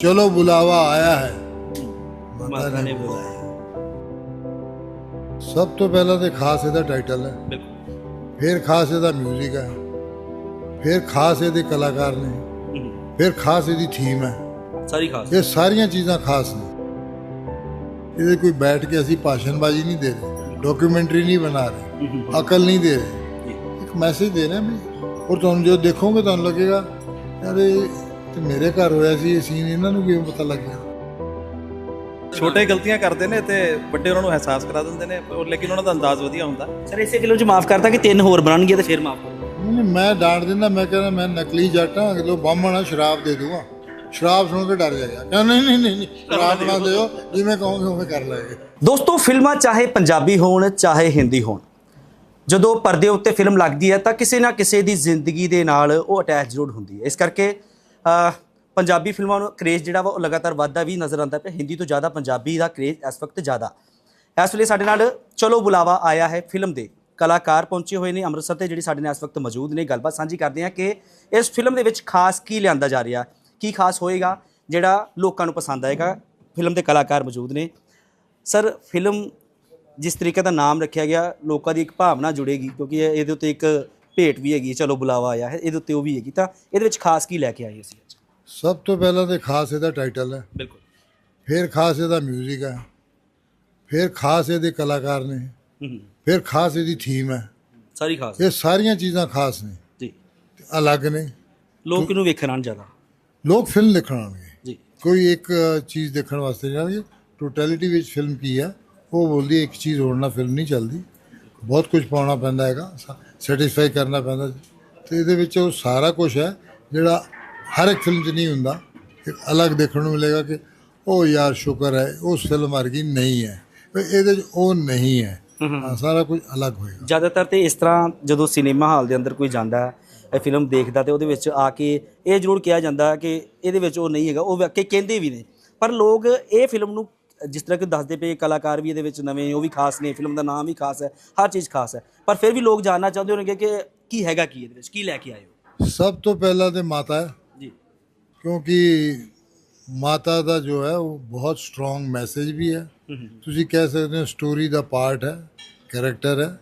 ਚਲੋ ਬੁਲਾਵਾ ਆਇਆ ਹੈ ਮਾਤਾ ਨੇ ਬੁਲਾਇਆ ਸਭ ਤੋਂ ਪਹਿਲਾਂ ਤੇ ਖਾਸ ਇਹਦਾ ਟਾਈਟਲ ਹੈ ਫਿਰ ਖਾਸ ਇਹਦਾ 뮤직 ਹੈ ਫਿਰ ਖਾਸ ਇਹਦੇ ਕਲਾਕਾਰ ਨੇ ਫਿਰ ਖਾਸ ਇਹਦੀ ਥੀਮ ਹੈ ਸਾਰੀ ਖਾਸ ਇਹ ਸਾਰੀਆਂ ਚੀਜ਼ਾਂ ਖਾਸ ਨੇ ਇਹਦੇ ਕੋਈ ਬੈਠ ਕੇ ਅਸੀਂ ਭਾਸ਼ਣਬਾਜ਼ੀ ਨਹੀਂ ਦੇ ਰਹੇ ਡਾਕੂਮੈਂਟਰੀ ਨਹੀਂ ਬਣਾ ਰਹੇ ਅਕਲ ਨਹੀਂ ਦੇ ਰਹੇ ਇੱਕ ਮੈਸੇਜ ਦੇ ਰਹੇ ਮੈਂ ਔਰ ਤੁਹਾਨੂੰ ਜੋ ਦੇਖੋਗੇ ਤੁਹਾਨੂੰ ਲੱਗੇਗਾ ਯਾਰ ਤੇ ਮੇਰੇ ਘਰ ਹੋਇਆ ਸੀ ਇਹ ਸੀਨ ਇਹਨਾਂ ਨੂੰ ਕਿਵੇਂ ਪਤਾ ਲੱਗਿਆ ਛੋਟੇ ਗਲਤੀਆਂ ਕਰਦੇ ਨੇ ਤੇ ਵੱਡੇ ਉਹਨਾਂ ਨੂੰ ਅਹਿਸਾਸ ਕਰਾ ਦਿੰਦੇ ਨੇ ਪਰ ਲੇਕਿਨ ਉਹਨਾਂ ਦਾ ਅੰਦਾਜ਼ ਵਧੀਆ ਹੁੰਦਾ। ਸਰ ਇਸੇ ਕਿਲੋ ਚ ਮਾਫ ਕਰਤਾ ਕਿ ਤਿੰਨ ਹੋਰ ਬਣਨਗੇ ਤੇ ਫਿਰ ਮਾਫ ਕਰੋ। ਨਹੀਂ ਮੈਂ ਡਾਂਟ ਦਿੰਦਾ ਮੈਂ ਕਹਿੰਦਾ ਮੈਂ ਨਕਲੀ ਜੱਟ ਅਗਲੋ ਬਾਹਮਣ ਸ਼ਰਾਬ ਦੇ ਦੂੰਗਾ ਸ਼ਰਾਬ ਸੁਣ ਕੇ ਡਰ ਜਾਏਗਾ। ਕਹਿੰਦਾ ਨਹੀਂ ਨਹੀਂ ਨਹੀਂ ਨਹੀਂ ਸ਼ਰਾਬ ਨਾ ਦਿਓ ਜਿਵੇਂ ਕਹੋਗੇ ਉਵੇਂ ਕਰ ਲਾਂਗੇ। ਦੋਸਤੋ ਫਿਲਮਾਂ ਚਾਹੇ ਪੰਜਾਬੀ ਹੋਣ ਚਾਹੇ ਹਿੰਦੀ ਹੋਣ ਜਦੋਂ ਪਰਦੇ ਉੱਤੇ ਫਿਲਮ ਲੱਗਦੀ ਹੈ ਤਾਂ ਕਿਸੇ ਨਾ ਕਿਸੇ ਦੀ ਜ਼ਿੰਦਗੀ ਦੇ ਨਾਲ ਉਹ ਅਟੈਚ ਜ਼ਰੂਰ ਹੁੰਦੀ ਹੈ। ਇਸ ਕਰਕੇ ਪੰਜਾਬੀ ਫਿਲਮਾਂ ਨੂੰ ਕ੍ਰੇਜ਼ ਜਿਹੜਾ ਵਾ ਉਹ ਲਗਾਤਾਰ ਵੱਧਦਾ ਵੀ ਨਜ਼ਰ ਆਉਂਦਾ ਪਿਆ। ਹਿੰਦੀ ਤੋਂ ਜ਼ਿਆਦਾ ਪੰਜਾਬੀ ਦਾ ਕ੍ਰੇਜ਼ ਇਸ ਵਕਤ ਜ਼ਿਆਦਾ। ਇਸ ਵੇਲੇ ਸਾਡੇ ਨਾਲ ਚਲੋ ਬੁਲਾਵਾ ਆਇਆ ਹੈ ਫਿਲਮ ਦੇ ਕਲਾਕਾਰ ਪਹੁੰਚੇ ਹੋਏ ਨੇ ਅੰਮ੍ਰਿਤਸਰ ਤੇ, ਜਿਹੜੀ ਸਾਡੇ ਨਾਲ ਇਸ ਵਕਤ ਮੌਜੂਦ ਨੇ। ਗੱਲਬਾਤ ਸਾਂਝੀ ਕਰਦੇ ਹਾਂ ਕਿ ਇਸ ਫਿਲਮ ਦੇ ਵਿੱਚ ਖਾਸ ਕੀ ਲਿਆਂਦਾ ਜਾ ਰਿਹਾ, ਕੀ ਖਾਸ ਹੋਏਗਾ, ਜਿਹੜਾ ਲੋਕਾਂ ਨੂੰ ਪਸੰਦ ਆਏਗਾ। ਫਿਲਮ ਦੇ ਕਲਾਕਾਰ ਮੌਜੂਦ ਨੇ। ਸਰ, ਫਿਲਮ ਜਿਸ ਤਰੀਕੇ ਦਾ ਨਾਮ ਰੱਖਿਆ ਗਿਆ, ਲੋਕਾਂ ਦੀ ਇੱਕ ਭਾਵਨਾ ਜੁੜੇਗੀ, ਕਿਉਂਕਿ ਇਹਦੇ ਉੱਤੇ ਇੱਕ ਭੇਟ ਵੀ ਹੈਗੀ ਚਲੋ ਬੁਲਾਵਾ ਆਇਆ ਹੈ ਇਹਦੇ ਉੱਤੇ ਉਹ ਵੀ ਹੈਗੀ ਤਾਂ ਇਹਦੇ ਵਿੱਚ ਖਾਸ ਕੀ ਲੈ ਕੇ ਆਏ ਅਸੀਂ ਅੱਜ? ਸਭ ਤੋਂ ਪਹਿਲਾਂ ਤੇ ਖਾਸ ਇਹਦਾ ਟਾਈਟਲ ਹੈ। ਬਿਲਕੁਲ। ਫਿਰ ਖਾਸ ਇਹਦਾ 뮤직 ਹੈ। ਫਿਰ ਖਾਸ ਇਹਦੇ ਕਲਾਕਾਰ ਨੇ। ਫਿਰ ਖਾਸ ਇਹਦੀ ਥੀਮ ਹੈ। ਸਾਰੀ ਖਾਸ। ਇਹ ਸਾਰੀਆਂ ਚੀਜ਼ਾਂ ਖਾਸ ਨੇ। ਜੀ। ਅਲੱਗ ਨੇ। ਲੋਕ ਇਹਨੂੰ ਵੇਖਣ ਆਉਣ ਜ਼ਿਆਦਾ? ਲੋਕ ਫਿਲਮ ਦੇਖਣ ਆਉਣਗੇ। ਜੀ। ਕੋਈ ਇੱਕ ਚੀਜ਼ ਦੇਖਣ ਵਾਸਤੇ ਜਾਣਗੇ। ਟੋਟੈਲਿਟੀ ਵਿੱਚ ਫਿਲਮ ਕੀ ਹੈ ਉਹ ਬੋਲਦੀ ਇੱਕ ਚੀਜ਼ ਹੋਣ ਨਾਲ ਫਿਲਮ ਨਹੀਂ ਚੱਲਦੀ। ਬਹੁਤ ਕੁਝ ਪਾਉਣਾ ਪੈਂਦਾ ਹੈਗਾ ਸੈਟੀਸਫਾਈ ਕਰਨਾ ਪੈਂਦਾ। ਤੇ ਇਹਦੇ ਵਿੱਚ ਉਹ ਸਾਰਾ ਕੁਝ ਹੈ ਜਿਹੜਾ ਹਰ ਇੱਕ ਫਿਲਮ 'ਚ ਨਹੀਂ ਹੁੰਦਾ। ਇੱਕ ਅਲੱਗ ਦੇਖਣ ਨੂੰ ਮਿਲੇਗਾ ਕਿ ਉਹ ਯਾਰ ਸ਼ੁਕਰ ਹੈ ਉਸ ਫਿਲਮ ਵਰਗੀ ਨਹੀਂ ਹੈ। ਇਹਦੇ 'ਚ ਉਹ ਨਹੀਂ ਹੈ। ਹਾਂ, ਸਾਰਾ ਕੁਝ ਅਲੱਗ ਹੋਏਗਾ। ਜ਼ਿਆਦਾਤਰ ਤੇ ਇਸ ਤਰ੍ਹਾਂ ਜਦੋਂ ਸਿਨੇਮਾ ਹਾਲ ਦੇ ਅੰਦਰ ਕੋਈ ਜਾਂਦਾ ਹੈ ਇਹ ਫਿਲਮ ਦੇਖਦਾ ਤੇ ਉਹਦੇ ਵਿੱਚ ਆ ਕੇ ਇਹ ਜ਼ਰੂਰ ਕਿਹਾ ਜਾਂਦਾ ਕਿ ਇਹਦੇ ਵਿੱਚ ਉਹ ਨਹੀਂ ਹੈਗਾ ਉਹ ਵਾਕਈ ਕਹਿੰਦੇ ਵੀ ਨੇ। ਪਰ ਲੋਕ ਇਹ ਫਿਲਮ ਨੂੰ ਜਿਸ ਤਰ੍ਹਾਂ ਕਿ ਦੱਸਦੇ ਪਏ ਕਲਾਕਾਰ ਵੀ ਇਹਦੇ ਵਿੱਚ ਨਵੇਂ ਉਹ ਵੀ ਖਾਸ ਨੇ ਫਿਲਮ ਦਾ ਨਾਮ ਵੀ ਖਾਸ ਹੈ ਹਰ ਚੀਜ਼ ਖਾਸ ਹੈ। ਪਰ ਫਿਰ ਵੀ ਲੋਕ ਜਾਣਨਾ ਚਾਹੁੰਦੇ ਹੋਣਗੇ ਕਿ ਕੀ ਹੈਗਾ ਕੀ ਇਹਦੇ ਵਿੱਚ ਕੀ ਲੈ ਕੇ ਆਏ ਹੋ? ਸਭ ਤੋਂ ਪਹਿਲਾਂ ਤੇ ਮਾਤਾ ਹੈ। ਜੀ। ਕਿਉਂਕਿ ਮਾਤਾ ਦਾ ਜੋ ਹੈ ਉਹ ਬਹੁਤ ਸਟਰੋਂਗ ਮੈਸੇਜ ਵੀ ਹੈ। ਤੁਸੀਂ ਕਹਿ ਸਕਦੇ ਹੋ ਸਟੋਰੀ ਦਾ ਪਾਰਟ ਹੈ ਕੈਰੈਕਟਰ ਹੈ।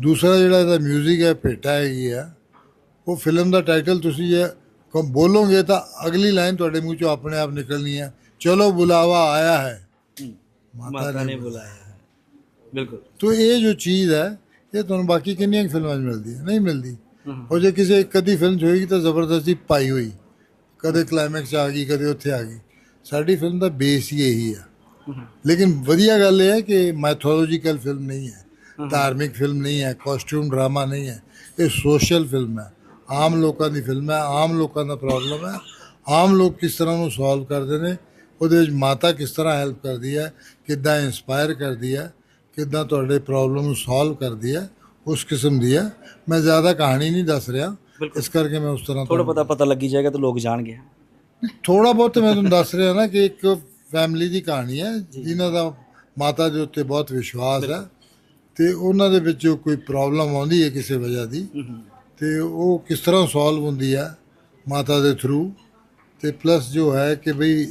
ਦੂਸਰਾ ਜਿਹੜਾ ਇਹਦਾ 뮤직 ਹੈ ਭੇਟਾ ਹੈ ਉਹ ਫਿਲਮ ਦਾ ਟਾਈਟਲ ਤੁਸੀਂ ਜੇ ਕ- ਬੋਲੋਗੇ ਤਾਂ ਅਗਲੀ ਲਾਈਨ ਤੁਹਾਡੇ ਮੂੰਹ ਚੋਂ ਆਪਣੇ ਆਪ ਨਿਕਲਣੀ ਹੈ। ਚਲੋ ਬੁਲਾਵਾ ਆਇਆ ਹੈ। ਮਾਤਾ ਨੇ ਬੁਲਾਇਆ ਹੈ। ਬਿਲਕੁਲ। ਤੋ ਇਹ ਜੋ ਚੀਜ਼ ਹੈ ਇਹ ਤੁਹਾਨੂੰ ਬਾਕੀ ਕਿੰਨੀਆਂ ਫਿਲਮਾਂ 'ਚ ਮਿਲਦੀ ਹੈ? ਨਹੀਂ ਮਿਲਦੀ। ਉਹ ਜੇ ਕਿਸੇ ਇੱਕ ਅੱਧੀ ਫਿਲਮ 'ਚ ਹੋਏਗੀ ਤਾਂ ਜ਼ਬਰਦਸਤੀ ਪਾਈ ਹੋਈ। ਕਦੇ ਕਲਾਈਮੈਕਸ ਆ ਗਈ ਕਦੇ ਉੱਥੇ ਆ ਗਈ। ਸਾਡੀ ਫਿਲਮ ਦਾ ਬੇਸ ਹੀ ਇਹੀ ਹੈ ਲੇਕਿਨ ਵਧੀਆ ਗੱਲ ਇਹ ਹੈ ਕਿ ਮੈਥੋਲੋਜੀਕਲ ਫਿਲਮ ਨਹੀਂ ਹੈ। ਧਾਰਮਿਕ ਫਿਲਮ ਨਹੀਂ ਹੈ ਕਾਸਟਿਊਮ ਡਰਾਮਾ ਨਹੀਂ ਹੈ। ਇਹ ਸੋਸ਼ਲ ਫਿਲਮ ਹੈ। ਆਮ ਲੋਕਾਂ ਦੀ ਫਿਲਮ ਹੈ ਆਮ ਲੋਕਾਂ ਦਾ ਪ੍ਰੋਬਲਮ ਹੈ। ਆਮ ਲੋਕ ਕਿਸ ਤਰ੍ਹਾਂ ਨੂੰ ਸੋਲਵ ਕਰਦੇ ਨੇ ਉਹਦੇ ਵਿੱਚ ਮਾਤਾ ਕਿਸ ਤਰ੍ਹਾਂ ਹੈਲਪ ਕਰਦੀ ਹੈ ਕਿੱਦਾਂ ਇਨਸਪਾਇਰ ਕਰਦੀ ਹੈ ਕਿੱਦਾਂ ਤੁਹਾਡੇ ਪ੍ਰੋਬਲਮ ਨੂੰ ਸੋਲਵ ਕਰਦੀ ਹੈ ਉਸ ਕਿਸਮ ਦੀ ਹੈ। ਮੈਂ ਜ਼ਿਆਦਾ ਕਹਾਣੀ ਨਹੀਂ ਦੱਸ ਰਿਹਾ ਇਸ ਕਰਕੇ ਮੈਂ ਉਸ ਤਰ੍ਹਾਂ ਥੋੜਾ ਪਤਾ ਪਤਾ ਲੱਗੀ ਜਾਏਗਾ ਤਾਂ ਲੋਕ ਜਾਣਗੇ। ਥੋੜਾ ਬਹੁਤ ਮੈਂ ਤੁਹਾਨੂੰ ਦੱਸ ਰਿਹਾ ਨਾ ਕਿ ਇੱਕ ਫੈਮਿਲੀ ਦੀ ਕਹਾਣੀ ਹੈ ਜਿਨ੍ਹਾਂ ਦਾ ਮਾਤਾ ਦੇ ਉੱਤੇ ਬਹੁਤ ਵਿਸ਼ਵਾਸ ਹੈ ਤੇ ਉਹਨਾਂ ਦੇ ਵਿੱਚ ਕੋਈ ਪ੍ਰੋਬਲਮ ਆਉਂਦੀ ਹੈ ਕਿਸੇ ਵਜ੍ਹਾ ਦੀ ਤੇ ਉਹ ਕਿਸ ਤਰ੍ਹਾਂ ਸੋਲਵ ਹੁੰਦੀ ਹੈ ਮਾਤਾ ਦੇ ਥਰੂ ਤੇ ਪਲੱਸ ਜੋ ਹੈ ਕਿ ਭਈ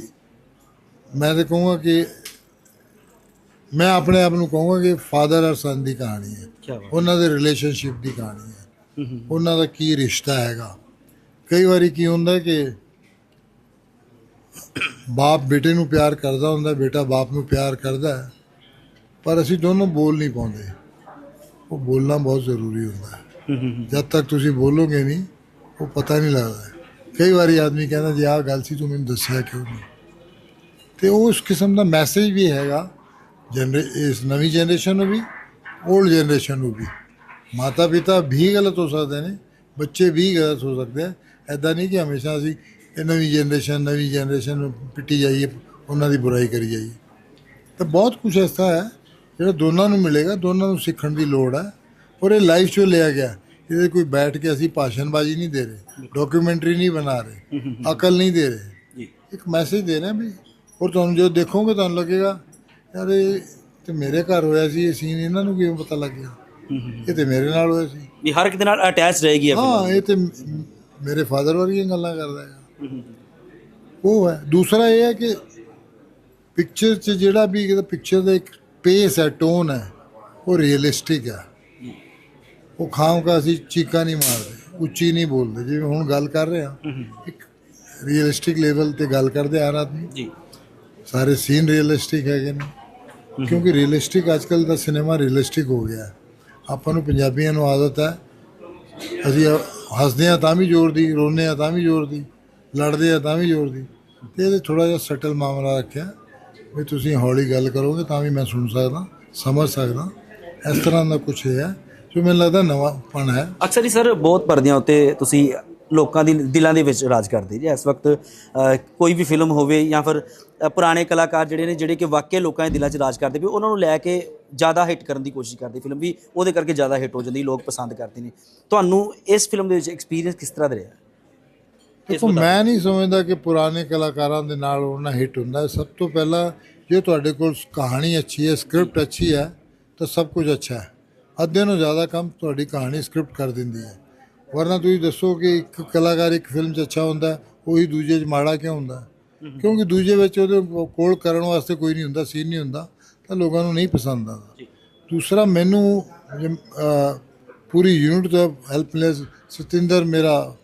ਮੈਂ ਤਾਂ ਕਹੂੰਗਾ ਕਿ ਮੈਂ ਆਪਣੇ ਆਪ ਨੂੰ ਕਹੂੰਗਾ ਕਿ ਫਾਦਰ ਔਰ ਸਨ ਦੀ ਕਹਾਣੀ ਹੈ। ਉਹਨਾਂ ਦੇ ਰਿਲੇਸ਼ਨਸ਼ਿਪ ਦੀ ਕਹਾਣੀ ਹੈ। ਉਹਨਾਂ ਦਾ ਕੀ ਰਿਸ਼ਤਾ ਹੈਗਾ। ਕਈ ਵਾਰੀ ਕੀ ਹੁੰਦਾ ਕਿ ਬਾਪ ਬੇਟੇ ਨੂੰ ਪਿਆਰ ਕਰਦਾ ਹੁੰਦਾ ਬੇਟਾ ਬਾਪ ਨੂੰ ਪਿਆਰ ਕਰਦਾ ਹੈ ਪਰ ਅਸੀਂ ਦੋਨੋਂ ਬੋਲ ਨਹੀਂ ਪਾਉਂਦੇ। ਉਹ ਬੋਲਣਾ ਬਹੁਤ ਜ਼ਰੂਰੀ ਹੁੰਦਾ ਹੈ। ਜਦ ਤੱਕ ਤੁਸੀਂ ਬੋਲੋਗੇ ਨਹੀਂ ਉਹ ਪਤਾ ਨਹੀਂ ਲੱਗਦਾ ਕਈ ਵਾਰੀ ਆਦਮੀ ਕਹਿੰਦਾ ਜੀ ਆਹ ਗੱਲ ਸੀ ਤੂੰ ਮੈਨੂੰ ਦੱਸਿਆ ਕਿਉਂ ਨਹੀਂ? ਤੇ ਉਸ ਕਿਸਮ ਦਾ ਮੈਸੇਜ ਵੀ ਹੈਗਾ ਜਨਰੇ ਇਸ ਨਵੀਂ ਜਨਰੇਸ਼ਨ ਨੂੰ ਵੀ 올ਡ ਜਨਰੇਸ਼ਨ ਨੂੰ ਵੀ। ਮਾਤਾ ਪਿਤਾ ਵੀ ਗਲਤ ਹੋ ਸਕਦੇ ਨੇ ਬੱਚੇ ਵੀ ਗਲਤ ਹੋ ਸਕਦੇ ਆ। ਐਦਾਂ ਨਹੀਂ ਕਿ ਹਮੇਸ਼ਾ ਅਸੀਂ ਇਹ ਨਵੀਂ ਜਨਰੇਸ਼ਨ ਨਵੀਂ ਜਨਰੇਸ਼ਨ ਨੂੰ ਪਿੱਟੀ ਜਾਈਏ ਉਹਨਾਂ ਦੀ ਬੁਰਾਈ ਕਰੀ ਜਾਈਏ। ਤਾਂ ਬਹੁਤ ਕੁਝ ਐਸਾ ਹੈ ਜਿਹੜਾ ਦੋਨਾਂ ਨੂੰ ਮਿਲੇਗਾ ਦੋਨਾਂ ਨੂੰ ਸਿੱਖਣ ਦੀ ਲੋੜ ਹੈ। ਔਰ ਇਹ ਲਾਈਫ ਚੋਂ ਲਿਆ ਗਿਆ। ਇਹਦੇ ਕੋਈ ਬੈਠ ਕੇ ਅਸੀਂ ਭਾਸ਼ਣਬਾਜ਼ੀ ਨਹੀਂ ਦੇ ਰਹੇ ਡਾਕੂਮੈਂਟਰੀ ਨਹੀਂ ਬਣਾ ਰਹੇ ਅਕਲ ਨਹੀਂ ਦੇ ਰਹੇ। ਇੱਕ ਮੈਸੇਜ ਦੇ ਰਹੇ ਵੀ ਔਰ ਤੁਹਾਨੂੰ ਜੋ ਦੇਖੋਗੇ ਤੁਹਾਨੂੰ ਲੱਗੇਗਾ ਯਾਰ ਇਹ ਤੇ ਮੇਰੇ ਘਰ ਹੋਇਆ ਸੀ ਇਹ ਸੀਨ ਇਹਨਾਂ ਨੂੰ ਕਿਵੇਂ ਪਤਾ ਲੱਗ ਗਿਆ ਇਹ ਤੇ ਮੇਰੇ ਨਾਲ ਹੋਇਆ ਸੀ। ਵੀ ਹਰ ਇੱਕ ਦੇ ਨਾਲ ਅਟੈਚ ਰਹੇਗੀ ਇਹ ਹਾਂ ਇਹ ਤੇ ਮੇਰੇ ਫਾਦਰ ਵਰਗੀਆਂ ਗੱਲਾਂ ਕਰਦਾ ਹੈ। ਉਹ ਹੈ। ਦੂਸਰਾ ਇਹ ਹੈ ਕਿ ਪਿਕਚਰ 'ਚ ਜਿਹੜਾ ਵੀ ਪਿਕਚਰ ਦਾ ਇੱਕ ਪੇਸ ਹੈ ਟੋਨ ਹੈ ਉਹ ਰੀਅਲਿਸਟਿਕ ਹੈ। ਉਹ ਖਾਮ ਕਾ ਅਸੀਂ ਚੀਕਾਂ ਨਹੀਂ ਮਾਰਦੇ ਉੱਚੀ ਨਹੀਂ ਬੋਲਦੇ। ਜਿਵੇਂ ਹੁਣ ਗੱਲ ਕਰ ਰਹੇ ਹਾਂ ਇੱਕ ਰੀਅਲਿਸਟਿਕ ਲੈਵਲ ਤੇ ਗੱਲ ਕਰਦੇ ਆ ਆਦਮੀ। ਜੀ। ਸਾਰੇ ਸੀਨ ਰੀਅਲਿਸਟਿਕ ਹੈਗੇ ਨੇ। ਕਿਉਂਕਿ ਰੀਅਲਿਸਟਿਕ ਅੱਜਕੱਲ ਦਾ ਸਿਨੇਮਾ ਰੀਅਲਿਸਟਿਕ ਹੋ ਗਿਆ। ਆਪਾਂ ਨੂੰ ਪੰਜਾਬੀਆਂ ਨੂੰ ਆਦਤ ਹੈ। ਅਸੀਂ ਹੱਸਦੇ ਆ ਤਾਂ ਵੀ ਜ਼ੋਰ ਦੀ ਰੋਨੇ ਆ ਤਾਂ ਵੀ ਜ਼ੋਰ ਦੀ ਲੜਦੇ ਆ ਤਾਂ ਵੀ ਜ਼ੋਰ ਦੀ। ਤੇ ਇਹਦੇ ਥੋੜਾ ਜਿਹਾ ਸਟਲ ਮਾਮਲਾ ਰੱਖਿਆ। ਵੀ ਤੁਸੀਂ ਹੌਲੀ ਗੱਲ ਕਰੋਗੇ ਤਾਂ ਵੀ ਮੈਂ ਸੁਣ ਸਕਦਾ ਸਮਝ ਸਕਦਾ। ਇਸ ਤਰ੍ਹਾਂ ਦਾ ਕੁਝ ਹੈ। ਜੋ ਮੈਨੂੰ ਲੱਗਦਾ ਨਵਾਂਪਣ ਹੈ। ਅਕਸਰ ਹੀ ਸਰ ਬਹੁਤ ਪਰਦਿਆਂ ਉੱਤੇ ਤੁਸੀਂ ਲੋਕਾਂ ਦੀ ਦਿਲਾਂ ਦੇ ਵਿੱਚ ਰਾਜ ਕਰਦੇ ਜੀ। ਇਸ ਵਕਤ ਕੋਈ ਵੀ ਫਿਲਮ ਹੋਵੇ ਜਾਂ ਫਿਰ ਪੁਰਾਣੇ ਕਲਾਕਾਰ ਜਿਹੜੇ ਨੇ ਜਿਹੜੇ ਕਿ ਵਾਕਿਆ ਲੋਕਾਂ ਦੇ ਦਿਲਾਂ 'ਚ ਰਾਜ ਕਰਦੇ ਵੀ ਉਹਨਾਂ ਨੂੰ ਲੈ ਕੇ ਜ਼ਿਆਦਾ ਹਿੱਟ ਕਰਨ ਦੀ ਕੋਸ਼ਿਸ਼ ਕਰਦੇ ਫਿਲਮ ਵੀ ਉਹਦੇ ਕਰਕੇ ਜ਼ਿਆਦਾ ਹਿੱਟ ਹੋ ਜਾਂਦੀ ਲੋਕ ਪਸੰਦ ਕਰਦੇ ਨੇ। ਤੁਹਾਨੂੰ ਇਸ ਫਿਲਮ ਦੇ ਵਿੱਚ ਐਕਸਪੀਰੀਅੰਸ ਕਿਸ ਤਰ੍ਹਾਂ ਦਾ ਰਿਹਾ? ਦੇਖੋ ਮੈਂ ਨਹੀਂ ਸਮਝਦਾ ਕਿ ਪੁਰਾਣੇ ਕਲਾਕਾਰਾਂ ਦੇ ਨਾਲ ਉਹਨਾਂ ਹਿੱਟ ਹੁੰਦਾ। ਸਭ ਤੋਂ ਪਹਿਲਾਂ ਜੇ ਤੁਹਾਡੇ ਕੋਲ ਕਹਾਣੀ ਅੱਛੀ ਹੈ ਸਕ੍ਰਿਪਟ ਅੱਛੀ ਹੈ ਤਾਂ ਸਭ ਕੁਝ ਅੱਛਾ ਹੈ। ਅੱਧੇ ਨੂੰ ਜ਼ਿਆਦਾ ਕੰਮ ਤੁਹਾਡੀ ਕਹਾਣੀ ਸਕ੍ਰਿਪਟ ਕਰ ਦਿੰਦੀ ਹੈ। ਵਰਨਾ ਤੁਸੀਂ ਦੱਸੋ ਕਿ ਇੱਕ ਕਲਾਕਾਰ ਇੱਕ ਫਿਲਮ 'ਚ ਅੱਛਾ ਹੁੰਦਾ ਉਹੀ ਦੂਜੇ 'ਚ ਮਾੜਾ ਕਿਉਂ ਹੁੰਦਾ? ਕਿਉਂਕਿ ਦੂਜੇ ਵਿੱਚ ਉਹਦੇ ਕੋਲ ਕਰਨ ਵਾਸਤੇ ਕੋਈ ਨਹੀਂ ਹੁੰਦਾ ਸੀਨ ਨਹੀਂ ਹੁੰਦਾ ਤਾਂ ਲੋਕਾਂ ਨੂੰ ਨਹੀਂ ਪਸੰਦ ਆਉਂਦਾ। ਦੂਸਰਾ ਮੈਨੂੰ ਪੂਰੀ ਯੂਨਿਟ ਦਾ ਹੈਲਪਲੈਸ ਸਤਿੰਦਰ ਮੇਰਾ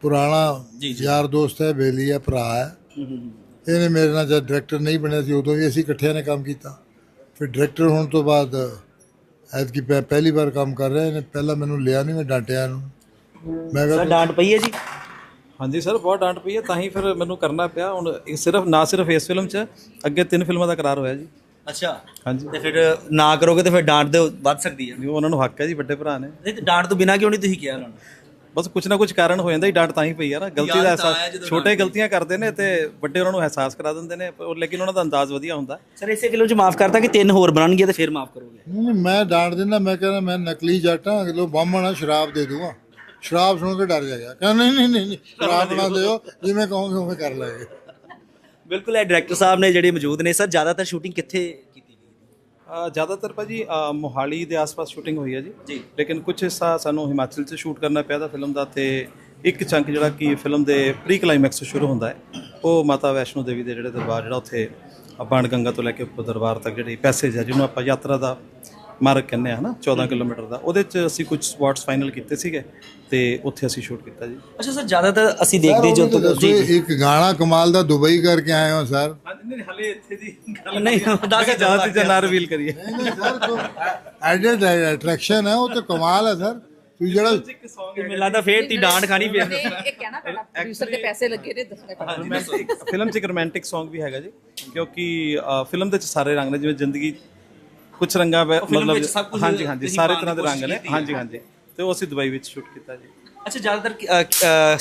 ਪੁਰਾਣਾ ਯਾਰ ਦੋਸਤ ਹੈ ਬੇਲੀ ਹੈ ਭਰਾ ਹੈ। ਇਹਨੇ ਮੇਰੇ ਨਾਲ ਜਦ ਡਾਇਰੈਕਟਰ ਨਹੀਂ ਬਣਿਆ ਸੀ ਉਦੋਂ ਵੀ ਅਸੀਂ ਇਕੱਠਿਆਂ ਨੇ ਕੰਮ ਕੀਤਾ। ਫਿਰ ਡਾਇਰੈਕਟਰ ਹੋਣ ਤੋਂ ਬਾਅਦ ਐਤਕੀ ਪਹਿ- ਪਹਿਲੀ ਵਾਰ ਕੰਮ ਕਰ ਰਿਹਾ ਇਹਨੇ ਪਹਿਲਾਂ ਮੈਨੂੰ ਲਿਆ ਨਹੀਂ ਮੈਂ ਡਾਂਟਿਆ ਇਹਨੂੰ। ਮੈਂ ਕਿਹਾ ਡਾਂਟ ਪਈ ਹੈ ਜੀ? ਹਾਂਜੀ ਸਰ ਬਹੁਤ ਡਾਂਟ ਪਈ ਹੈ ਤਾਂ ਹੀ ਫਿਰ ਮੈਨੂੰ ਕਰਨਾ ਪਿਆ। ਹੁਣ ਇਹ ਸਿਰਫ ਨਾ ਸਿਰਫ ਇਸ ਫਿਲਮ 'ਚ ਅੱਗੇ ਤਿੰਨ ਫਿਲਮਾਂ ਦਾ ਕਰਾਰ ਹੋਇਆ ਜੀ। ਅੱਛਾ। ਹਾਂਜੀ। ਤੇ ਫਿਰ ਨਾ ਕਰੋਗੇ ਤੇ ਫਿਰ ਡਾਂਟ ਦੇ ਵੱਧ ਸਕਦੀ ਹੈ। ਵੀ ਉਹਨਾਂ ਨੂੰ ਹੱਕ ਹੈ ਜੀ ਵੱਡੇ ਭਰਾ ਨੇ। ਨਹੀਂ ਤੇ ਡਾਂਟ ਤੋਂ ਬਿਨਾਂ ਕਿਉਂ ਨਹੀਂ ਤੁਸੀਂ ਕਿਹਾ ਉਹਨਾਂ ਨੂੰ? ਬਸ ਕੁਛ ਨਾ ਕੁਛ ਕਾਰਨ ਹੋ ਜਾਂਦਾ ਹੀ ਡਾਂਟ ਤਾਂ ਹੀ ਪਈ ਆ ਨਾ। ਗਲਤੀ ਦਾ ਅਹਿਸਾਸ ਛੋਟੇ ਗਲਤੀਆਂ ਕਰਦੇ ਨੇ ਤੇ ਵੱਡੇ ਉਹਨਾਂ ਨੂੰ ਅਹਿਸਾਸ ਕਰਾ ਦਿੰਦੇ ਨੇ ਪਰ ਲੇਕਿਨ ਉਹਨਾਂ ਦਾ ਅੰਦਾਜ਼ ਵਧੀਆ ਹੁੰਦਾ। ਸਰ ਇਸੇ ਫਿਲਮ 'ਚ ਮਾਫ ਕਰਤਾ ਕਿ ਤਿੰਨ ਹੋਰ ਬਣਨਗੇ ਤੇ ਫਿਰ ਮਾਫ ਕਰੋਗੇ? ਨਹੀਂ ਨਹੀਂ, ਮੈਂ ਡਾਂਟ ਦਿੰਦਾ ਮੈਂ ਕਹਿੰਦਾ ਮੈਂ ਨਕਲੀ ਜੱਟ ਹਾਂ ਅਗਲੋ ਬਾਹਮਣ ਆ ਸ਼ਰਾਬ ਦੇ ਦੂੰਗਾ। ਸ਼ਰਾਬ ਸੁਣ ਕੇ ਡਰ ਜਾਏਗਾ। ਕਹਿੰਦਾ ਨਹੀਂ ਨਹੀਂ ਨਹੀਂ ਨਹੀਂ, ਸ਼ਰਾਬ ਨਾ ਦਿਓ। ਜਿਵੇਂ ਕਹੋਗੇ ਉਵੇਂ ਕਰ ਲਾਂਗੇ। ਬਿਲਕੁਲ ਇਹ ਡਾਇਰੈਕਟਰ ਸਾਹਿਬ ਨੇ ਜਿਹੜੇ ਮੌਜੂਦ ਨੇ ਸਰ ਜ਼ਿਆਦਾਤਰ ਸ਼ੂਟਿੰਗ ਕਿੱਥੇ ਕੀਤੀ ਗਈ? ਅ, ਜ਼ਿਆਦਾਤਰ ਭਾਜੀ ਅ, ਮੋਹਾਲੀ ਦੇ ਆਸ-ਪਾਸ ਸ਼ੂਟਿੰਗ ਹੋਈ ਹੈ ਜੀ। ਲੇਕਿਨ ਕੁਝ ਹਿੱਸਾ ਸਾਨੂੰ ਹਿਮਾਚਲ 'ਚ ਸ਼ੂਟ ਕਰਨਾ ਪਿਆ ਦਾ ਫਿਲਮ ਦਾ ਤੇ ਇੱਕ ਚੰਕ ਜਿਹੜਾ ਕਿ ਫਿਲਮ ਦੇ ਪ੍ਰੀ ਕਲਾਈਮੈਕਸ ਤੋਂ ਸ਼ੁਰੂ ਹੁੰਦਾ ਹੈ ਉਹ ਮਾਤਾ ਵੈਸ਼ਨੋ ਦੇਵੀ ਦੇ ਜਿਹੜੇ ਦਰਬਾਰ ਜਿਹੜਾ ਉੱਥੇ ਬਾਣ ਗੰਗਾ ਤੋਂ ਲੈ ਕੇ ਉੱਪਰ ਦਰਬਾਰ ਤੱਕ ਜਿਹੜੀ ਪੈਸੇਜ ਹੈ ਜਿਹਨੂੰ ਆਪਾਂ ਯਾਤਰਾ ਦਾ ਮਾਰਗ ਕਹਿੰਦੇ ਆ ਨਾ 14 ਕਿਲੋਮੀਟਰ ਦਾ। ਉਹਦੇ 'ਚ ਅਸੀਂ ਕੁਝ ਸਪੌਟਸ ਫਾਈਨਲ ਕੀਤੇ ਸੀਗੇ ਤੇ ਉੱਥੇ ਅਸੀਂ ਸ਼ੂਟ ਕੀਤਾ ਜੀ। ਅੱਛਾ ਸਰ ਜ਼ਿਆਦਾਤਰ ਅਸੀਂ ਦੇਖਦੇ ਜੋ ਉਹ ਤਾਂ ਦੱਸੋ, ਇੱਕ ਗਾਣਾ ਕਮਾਲ ਦਾ ਦੁਬਈ ਕਰਕੇ ਆਏ ਹੋ ਸਰ। ਨਹੀਂ ਹਲੇ ਇੱਥੇ ਦੀ ਗੱਲ ਨਹੀਂ ਦੱਸ ਜ਼ਿਆਦਾ ਚੀਜ਼ਾਂ ਨਾ ਰਿਵੀਲ ਕਰੀਏ। ਨਹੀਂ ਨਹੀਂ ਸਰ ਤੋਂ ਐਡਡ ਅਟਰੈਕਸ਼ਨ ਹੈ ਉਹ ਤਾਂ ਕਮਾਲ ਹੈ ਸਰ। ਤੁਸੀਂ ਜਿਹੜਾ ਇੱਕ Song ਮੈਨੂੰ ਲੱਗਦਾ ਫੇਰ ਤੀ ਡਾਂਟ ਖਾਣੀ ਪਿਆ ਇਹ ਕਹਿਣਾ ਪੈਣਾ ਪ੍ਰੋਡਿਊਸਰ ਦੇ ਪੈਸੇ ਲੱਗੇ ਨੇ ਦੱਸਣਾ ਪੈਣਾ। ਫਿਲਮ 'ਚ ਇੱਕ ਰੋਮਾਂਟਿਕ Song ਵੀ ਹੈਗਾ ਜੀ ਕਿਉਂਕਿ ਫਿਲਮ ਦੇ ਵਿੱਚ ਸਾਰੇ ਰੰਗ ਨੇ ਜਿਵੇਂ ਜ਼ਿੰਦਗੀ ਕੁਝ ਰੰਗਾਂ ਵਿੱਚ film ਵਿੱਚ ਸਭ ਮਤਲਬ ਕੁਝ ਹਾਂਜੀ ਹਾਂਜੀ ਤੁਸੀਂ ਸਾਰੇ ਪਾਉਣ ਤਰ੍ਹਾਂ ਦੇ ਦੀ ਰੰਗ ਨੇ। ਹਾਂਜੀ ਹਾਂਜੀ। ਤੇ ਉਹ ਅਸੀਂ ਦੁਬਈ ਵਿੱਚ ਸ਼ੂਟ ਕੀਤਾ ਜੀ। ਅੱਛਾ ਜ਼ਿਆਦਾਤਰ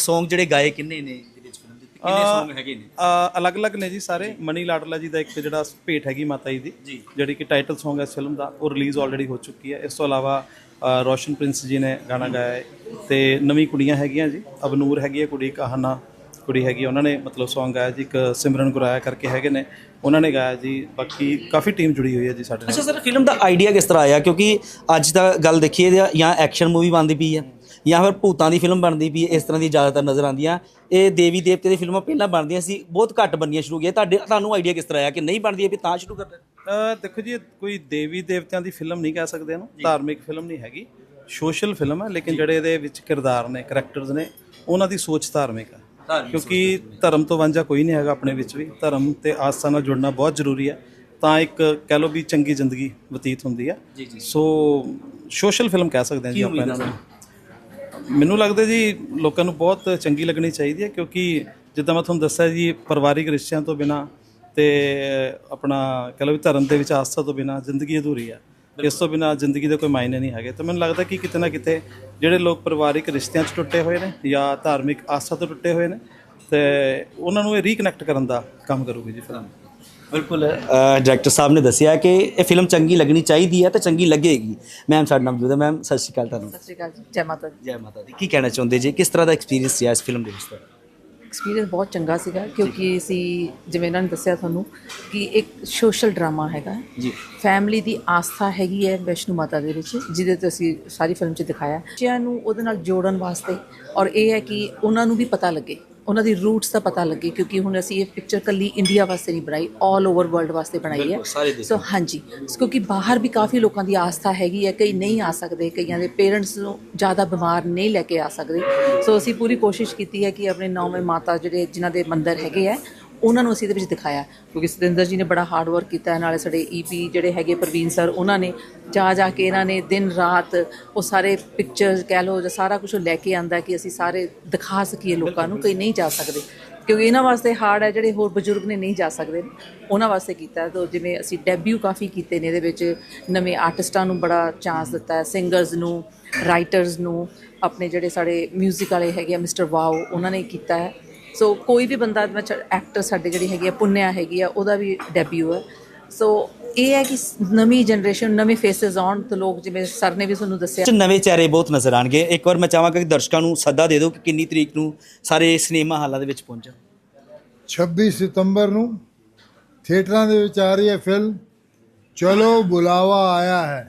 Song ਜਿਹੜੇ ਗਾਏ ਕਿੰਨੇ ਨੇ ਜਿਹਦੇ ਵਿੱਚ ਫਿਲਮ ਦੇ ਕਿੰਨੇ Song ਹੈਗੇ ਨੇ? ਅ, ਅਲੱਗ-ਅਲੱਗ ਨੇ ਜੀ ਸਾਰੇ। ਮਨੀ ਲਾਡਲਾ ਜੀ ਦਾ ਇੱਕ ਜਿਹੜਾ ਭੇਟ ਹੈਗੀ ਮਾਤਾ ਜੀ ਦੀ ਜਿਹੜੀ ਕਿ ਟਾਈਟਲ Song ਹੈ ਇਸ ਫਿਲਮ ਦਾ ਉਹ ਰਿਲੀਜ਼ ਆਲਰੇਡੀ ਹੋ ਚੁੱਕੀ ਹੈ। ਇਸ ਤੋਂ ਇਲਾਵਾ ਅ, ਰੋਸ਼ਨ ਪ੍ਰਿੰਸ ਜੀ ਨੇ ਗਾਣਾ ਗਾਇਆ ਹੈ। ਤੇ ਨਵੀਂ ਕੁੜੀਆਂ ਹੈਗੀਆਂ ਜੀ। ਅਬਨੂਰ ਹੈਗੀ ਹੈ ਕੁੜੀ ਕਹਾਨਾ ਕੁੜੀ ਹੈਗੀ ਹੈ, ਉਹਨਾਂ ਨੇ ਮਤਲਬ Song ਗਾਇਆ ਜੀ। ਇੱਕ ਸਿਮਰਨ ਗੁਰਾਇਆ ਕਰਕੇ ਹੈਗੇ ਨੇ। ਉਹਨਾਂ ਨੇ ਗਾਇਆ ਜੀ ਬਾਕੀ ਕਾਫੀ ਟੀਮ ਜੁੜੀ ਹੋਈ ਹੈ ਜੀ ਸਾਡੇ ਨਾਲ। ਅੱਛਾ ਸਰ ਫਿਲਮ ਦਾ ਆਈਡੀਆ ਕਿਸ ਤਰ੍ਹਾਂ ਆਇਆ? ਕਿਉਂਕਿ ਅੱਜ ਦਾ ਗੱਲ ਦੇਖੀਏ ਜਾਂ- ਜਾਂ ਐਕਸ਼ਨ ਮੂਵੀ ਬਣਦੀ ਪਈ ਹੈ ਜਾਂ ਫਿਰ ਭੂਤਾਂ ਦੀ ਫਿਲਮ ਬਣਦੀ ਪਈ ਹੈ ਇਸ ਤਰ੍ਹਾਂ ਦੀ ਜ਼ਿਆਦਾਤਰ ਨਜ਼ਰ ਆਉਂਦੀਆਂ। ਇਹ ਦੇਵੀ ਦੇਵਤੇ ਦੀ ਫਿਲਮਾਂ ਪਹਿਲਾਂ ਬਣਦੀਆਂ ਸੀ ਬਹੁਤ ਘੱਟ ਬਣਨੀਆਂ ਸ਼ੁਰੂ ਹੋ ਗਈਆਂ। ਤੁਹਾਡੇ ਤੁਹਾਨੂੰ ਆਈਡੀਆ ਕਿਸ ਤਰ੍ਹਾਂ ਆਇਆ ਕਿ ਨਹੀਂ ਬਣਦੀ ਵੀ ਤਾਂ ਸ਼ੁਰੂ ਕਰਨਾ ਅ, ਦੇਖੋ ਜੀ ਇਹ ਕੋਈ ਦੇਵੀ ਦੇਵਤਿਆਂ ਦੀ ਫਿਲਮ ਨਹੀਂ ਕਹਿ ਸਕਦੇ ਇਹਨੂੰ। ਧਾਰਮਿਕ ਫਿਲਮ ਨਹੀਂ ਹੈਗੀ। ਸੋਸ਼ਲ ਫਿਲਮ ਹੈ ਲੇਕਿਨ ਜਿਹੜੇ ਇਹਦੇ ਵਿੱਚ ਕਿਰਦਾਰ ਨੇ ਕਰੈਕਟਰਸ ਨੇ ਉਹਨਾਂ ਦੀ ਸੋਚ ਧਾਰਮਿਕ ਹੈ। ਕਿਉਂਕਿ ਧਰਮ ਤੋਂ ਵਾਂਝਾ ਕੋਈ ਨਹੀਂ ਹੈਗਾ ਆਪਣੇ ਵਿੱਚ ਵੀ। ਧਰਮ ਤੇ ਆਸਥਾ ਨਾਲ ਜੁੜਨਾ ਬਹੁਤ ਜ਼ਰੂਰੀ ਹੈ। ਤਾਂ ਇੱਕ ਕਹਿ ਲਓ ਵੀ ਚੰਗੀ ਜ਼ਿੰਦਗੀ ਬਤੀਤ ਹੁੰਦੀ ਹੈ ਸੋ ਸੋਸ਼ਲ ਫਿਲਮ ਕਹਿ ਸਕਦੇ ਹਾਂ ਜੀ ਆਪਾਂ ਇਹਨਾਂ ਨੂੰ ਮੈਨੂੰ ਲੱਗਦਾ ਜੀ ਲੋਕਾਂ ਨੂੰ ਬਹੁਤ ਚੰਗੀ ਲੱਗਣੀ ਚਾਹੀਦੀ ਹੈ ਕਿਉਂਕਿ ਜਿੱਦਾਂ ਮੈਂ ਤੁਹਾਨੂੰ ਦੱਸਿਆ ਜੀ ਪਰਿਵਾਰਿਕ ਰਿਸ਼ਤਿਆਂ ਤੋਂ ਬਿਨਾ ਤੇ ਆਪਣਾ ਕਹ ਲਓ ਵੀ ਧਰਮ ਦੇ ਵਿੱਚ ਆਸਥਾ ਤੋਂ ਬਿਨਾ ਜ਼ਿੰਦਗੀ ਅਧੂਰੀ ਹੈ ਇਸ ਤੋਂ ਬਿਨਾ ਜ਼ਿੰਦਗੀ ਦੇ ਕੋਈ ਮਾਇਨੇ ਨਹੀਂ ਹੈਗੇ। ਤਾਂ ਮੈਨੂੰ ਲੱਗਦਾ ਕਿ ਕਿਤੇ ਨਾ ਕਿਤੇ ਜਿਹੜੇ ਲੋਕ ਪਰਿਵਾਰਿਕ ਰਿਸ਼ਤਿਆਂ 'ਚ ਟੁੱਟੇ ਹੋਏ ਨੇ ਜਾਂ ਧਾਰਮਿਕ ਆਸਥਾ ਤੋਂ ਟੁੱਟੇ ਹੋਏ ਨੇ ਤੇ ਉਹਨਾਂ ਨੂੰ ਇਹ ਰੀਕਨੈਕਟ ਕਰਨ ਦਾ ਕੰਮ ਕਰੂਗੀ ਜੀ ਫਿਲਮ। ਬਿਲਕੁਲ ਡਾਇਰੈਕਟਰ ਸਾਹਿਬ ਨੇ ਦੱਸਿਆ ਕਿ ਇਹ ਫਿਲਮ ਚੰਗੀ ਲੱਗਣੀ ਚਾਹੀਦੀ ਹੈ ਤੇ ਚੰਗੀ ਲੱਗੇਗੀ। ਮੈਮ ਸਾਡੇ ਨਾਲ ਮੌਜੂਦ ਹੈ। ਮੈਮ ਸਤਿ ਸ਼੍ਰੀ ਅਕਾਲ ਤੁਹਾਨੂੰ। ਸਤਿ ਸ਼੍ਰੀ ਅਕਾਲ ਜੀ। ਜੈ ਮਾਤਾ ਦੀ। ਜੈ ਮਾਤਾ ਦੀ। ਕੀ ਕਹਿਣਾ ਚਾਹੁੰਦੇ ਜੀ? ਕਿਸ ਤਰ੍ਹਾਂ ਦਾ ਐਕਸਪੀਰੀਅੰਸ ਰਿਹਾ ਇਸ ਫਿਲਮ ਦੇ ਵਿੱਚ? ਤੁਹਾਡਾ ਐਕਸਪੀਰੀਅੰਸ ਬਹੁਤ ਚੰਗਾ ਸੀਗਾ ਕਿਉਂਕਿ ਅਸੀਂ ਜਿਵੇਂ ਇਹਨਾਂ ਨੇ ਦੱਸਿਆ ਤੁਹਾਨੂੰ ਕਿ ਇੱਕ ਸੋਸ਼ਲ ਡਰਾਮਾ ਹੈਗਾ। ਜੀ। ਫੈਮਿਲੀ ਦੀ ਆਸਥਾ ਹੈਗੀ ਹੈ ਵੈਸ਼ਨੂ ਮਾਤਾ ਦੇ ਵਿੱਚ ਜਿਹਦੇ ਤੇ ਅਸੀਂ ਸਾਰੀ ਫਿਲਮ 'ਚ ਦਿਖਾਇਆ। ਬੱਚਿਆਂ ਨੂੰ ਉਹਦੇ ਨਾਲ ਜੋੜਨ ਵਾਸਤੇ ਔਰ ਇਹ ਹੈ ਕਿ ਉਹਨਾਂ ਨੂੰ ਵੀ ਪਤਾ ਲੱਗੇ। ਉਹਨਾਂ ਦੀ ਰੂਟਸ ਦਾ ਪਤਾ ਲੱਗੇ ਕਿਉਂਕਿ ਹੁਣ ਅਸੀਂ ਇਹ ਪਿਕਚਰ ਕੱਲੀ ਇੰਡੀਆ ਵਾਸਤੇ ਨਹੀਂ ਬਣਾਈ 올 ਓਵਰ ਵਰਲਡ ਵਾਸਤੇ ਬਣਾਈ ਹੈ। ਸੋ ਹਾਂਜੀ ਕਿਉਂਕਿ ਬਾਹਰ ਵੀ ਕਾਫੀ ਲੋਕਾਂ ਦੀ ਆਸਥਾ ਹੈਗੀ ਹੈ ਕਈ ਨਹੀਂ ਆ ਸਕਦੇ ਕਈਆਂ ਦੇ ਪੇਰੈਂਟਸ ਨੂੰ ਜ਼ਿਆਦਾ ਬਿਮਾਰ ਨਹੀਂ ਲੈ ਕੇ ਆ ਸਕਦੇ ਸੋ ਅਸੀਂ ਪੂਰੀ ਕੋਸ਼ਿਸ਼ ਕੀਤੀ ਹੈ ਕਿ ਆਪਣੇ ਨੌਵੇਂ ਮਾਤਾ ਜਿਹੜੇ ਜਿਨ੍ਹਾਂ ਦੇ ਮੰਦਿਰ ਹੈਗੇ ਆ ਉਹਨਾਂ ਨੂੰ ਅਸੀਂ ਇਹਦੇ ਵਿੱਚ ਦਿਖਾਇਆ। ਕਿਉਂਕਿ ਸਤਿੰਦਰ ਜੀ ਨੇ ਬੜਾ ਹਾਰਡ ਵਰਕ ਕੀਤਾ ਹੈ, ਨਾਲੇ ਸਾਡੇ ਈਪੀ ਜਿਹੜੇ ਹੈਗੇ ਪ੍ਰਵੀਨ ਸਰ ਉਹਨਾਂ ਨੇ ਜਾ ਜਾ ਕੇ ਇਹਨਾਂ ਨੇ ਦਿਨ, ਰਾਤ ਉਹ ਸਾਰੇ ਪਿਕਚਰਸ ਕਹਿ ਲਓ ਜਾਂ ਸਾਰਾ ਕੁਝ ਲੈ ਕੇ ਆਂਦਾ ਕਿ ਅਸੀਂ ਸਾਰੇ ਦਿਖਾ ਸਕੀਏ ਲੋਕਾਂ ਨੂੰ ਕਈ ਨਹੀਂ ਜਾ ਸਕਦੇ। ਕਿਉਂਕਿ ਇਹਨਾਂ ਵਾਸਤੇ ਹਾਰਡ ਹੈ, ਜਿਹੜੇ ਹੋਰ ਬਜ਼ੁਰਗ ਨੇ ਨਹੀਂ ਜਾ ਸਕਦੇ। ਉਹਨਾਂ ਵਾਸਤੇ ਕੀਤਾ ਤਾਂ ਜਿਵੇਂ ਅਸੀਂ ਡੈਬਿਊ ਕਾਫੀ ਕੀਤੇ ਨੇ ਇਹਦੇ ਵਿੱਚ। ਨਵੇਂ ਆਰਟਿਸਟਾਂ ਨੂੰ ਬੜਾ ਚਾਂਸ ਦਿੱਤਾ ਹੈ ਸਿੰਗਰਸ ਨੂੰ ਰਾਈਟਰਸ ਨੂੰ, ਆਪਣੇ ਜਿਹੜੇ ਸਾਡੇ 뮤직 ਵਾਲੇ ਹੈਗੇ ਆ ਮਿਸਟਰ ਵਾਓ ਉਹਨਾਂ ਨੇ ਕੀਤਾ ਹੈ। ਸੋ ਕੋਈ ਵੀ ਬੰਦਾ ਐਕਟਰ ਸਾਡੇ ਜਿਹੜੀ ਹੈਗੀ ਆ ਪੁੰਨਿਆ ਹੈਗੀ ਆ ਉਹਦਾ ਵੀ ਡੈਬਿਊ ਹੈ ਸੋ ਇਹ ਹੈ ਕਿ ਨਵੀਂ ਜਨਰੇਸ਼ਨ ਨਵੇਂ ਫੇਸਿਸ ਆਉਣ ਤਾਂ ਲੋਕ ਜਿਵੇਂ ਸਰ ਨੇ ਵੀ ਤੁਹਾਨੂੰ ਦੱਸਿਆ। ਨਵੇਂ ਚਿਹਰੇ ਬਹੁਤ ਨਜ਼ਰ ਆਣਗੇ। ਇੱਕ ਵਾਰ ਮੈਂ ਚਾਹਾਂਗਾ ਕਿ ਦਰਸ਼ਕਾਂ ਨੂੰ ਸੱਦਾ ਦੇ ਦਿਓ ਕਿ ਕਿੰਨੀ ਤਰੀਕ ਨੂੰ ਸਾਰੇ ਸਿਨੇਮਾ ਹਾਲਾਂ ਦੇ ਵਿੱਚ ਪਹੁੰਚਣ। 26 ਸਤੰਬਰ ਨੂੰ ਥੀਏਟਰਾਂ ਦੇ ਵਿੱਚ ਆ ਰਹੀ ਹੈ ਫਿਲਮ ਚਲੋ ਬੁਲਾਵਾ ਆਇਆ ਹੈ।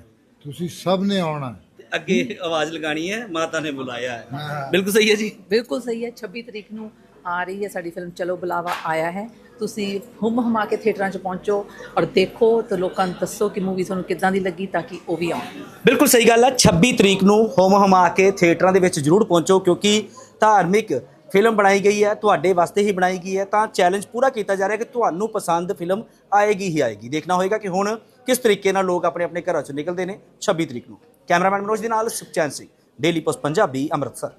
ਤੁਸੀਂ ਸਭ ਨੇ ਆਉਣਾ। ਅੱਗੇ ਆਵਾਜ਼ ਲਗਾਣੀ ਹੈ ਮਾਤਾ ਨੇ ਬੁਲਾਇਆ ਹੈ। ਬਿਲਕੁਲ ਸਹੀ ਹੈ ਜੀ। ਬਿਲਕੁਲ ਸਹੀ ਹੈ। 26 ਤਰੀਕ ਨੂੰ ਆ ਰਹੀ ਹੈ ਸਾਡੀ ਫਿਲਮ ਚਲੋ ਬੁਲਾਵਾ ਆਇਆ ਹੈ। ਤੁਸੀਂ ਹੁਮ ਹਮਾ ਕੇ ਥੀਏਟਰਾਂ 'ਚ ਪਹੁੰਚੋ ਔਰ ਦੇਖੋ ਤੇ ਲੋਕਾਂ ਨੂੰ ਦੱਸੋ ਕਿ ਮੂਵੀ ਤੁਹਾਨੂੰ ਕਿੱਦਾਂ ਦੀ ਲੱਗੀ ਤਾਂ ਕਿ ਉਹ ਵੀ ਆਉਣ। ਬਿਲਕੁਲ ਸਹੀ ਗੱਲ ਹੈ 26 ਤਰੀਕ ਨੂੰ ਹੁਮ ਹਮਾ ਕੇ ਥੀਏਟਰਾਂ ਦੇ ਵਿੱਚ ਜ਼ਰੂਰ ਪਹੁੰਚੋ ਕਿਉਂਕਿ ਧਾਰਮਿਕ ਫਿਲਮ ਬਣਾਈ ਗਈ ਹੈ, ਤੁਹਾਡੇ ਵਾਸਤੇ ਹੀ ਬਣਾਈ ਗਈ ਹੈ। ਤਾਂ ਚੈਲੰਜ ਪੂਰਾ ਕੀਤਾ ਜਾ ਰਿਹਾ ਕਿ ਤੁਹਾਨੂੰ ਪਸੰਦ ਫਿਲਮ ਆਏਗੀ ਹੀ ਆਏਗੀ। ਦੇਖਣਾ ਹੋਏਗਾ ਕਿ ਹੁਣ ਕਿਸ ਤਰੀਕੇ ਨਾਲ ਲੋਕ ਆਪਣੇ ਆਪਣੇ ਘਰਾਂ ਚੋਂ ਨਿਕਲਦੇ ਨੇ। 26 ਤਰੀਕ ਨੂੰ। ਕੈਮਰਾਮੈਨ ਮਨੋਜ ਦੇ ਨਾਲ Sukhchain Singh. Daily Post Punjabi, Amritsar.